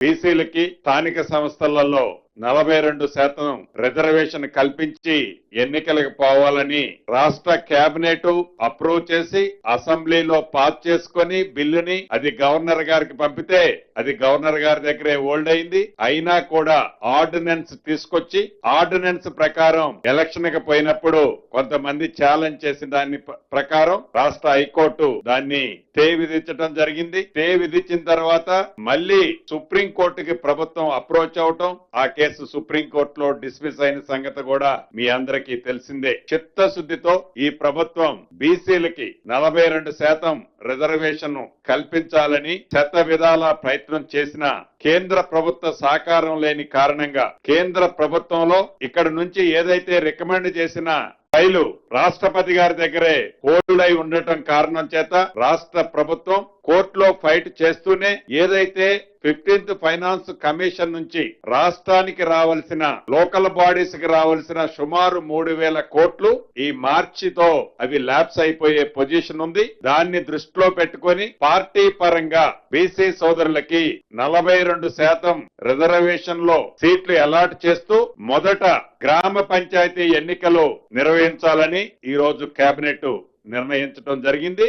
బీసీలకి స్థానిక సంస్థలలో నలభై రెండు శాతం రిజర్వేషన్ కల్పించి ఎన్నికలకు పోవాలని రాష్ట్ర కేబినెట్ అప్రూవ్ చేసి అసెంబ్లీలో పాస్ చేసుకొని బిల్లుని అది గవర్నర్ గారికి పంపితే అది గవర్నర్ గారి దగ్గరే ఓల్డ్ అయింది. అయినా కూడా ఆర్డినెన్స్ తీసుకొచ్చి ఆర్డినెన్స్ ప్రకారం ఎలక్షన్కి పోయినప్పుడు కొంతమంది ఛాలెంజ్ చేసిన దాని ప్రకారం రాష్ట్ర హైకోర్టు దాన్ని స్టే విధించడం జరిగింది. స్టే విధించిన తర్వాత మళ్ళీ సుప్రీం కోర్టుకి ప్రభుత్వం అప్రోచ్ అవటం ఆ కేసు సుప్రీం కోర్టులో డిస్మిస్ అయిన సంగతి కూడా మీ అందరికీ తెలిసిందే. చిత్తశుద్ధితో ఈ ప్రభుత్వం బీసీలకి నలభై రెండు శాతం రిజర్వేషన్ కల్పించాలని శత విధాల ప్రయత్నం చేసిన కేంద్ర ప్రభుత్వ సహకారం లేని కారణంగా కేంద్ర ప్రభుత్వంలో ఇక్కడ నుంచి ఏదైతే రికమెండ్ చేసిన ఫైలు రాష్ట్రపతి గారి దగ్గరే హోల్డ్ అయి ఉండటం కారణం చేత రాష్ట్ర ప్రభుత్వం కోర్టులో ఫైట్ చేస్తూనే ఏదైతే ఫిఫ్టీన్త్ ఫైనాన్స్ కమిషన్ నుంచి రాష్ట్రానికి రావాల్సిన లోకల్ బాడీస్కి రావాల్సిన సుమారు మూడు వేల కోట్లు ఈ మార్చితో అవి ల్యాబ్స్ అయిపోయే పొజిషన్ ఉంది. దాన్ని దృష్టిలో పెట్టుకొని పార్టీ పరంగా బీసీ సోదరులకి నలభై రెండు శాతం రిజర్వేషన్లో సీట్లు అలాట్ చేస్తూ మొదట గ్రామ పంచాయతీ ఎన్నికలు నిర్వహించాలని ఈ రోజు కేబినెట్ నిర్ణయించడం జరిగింది.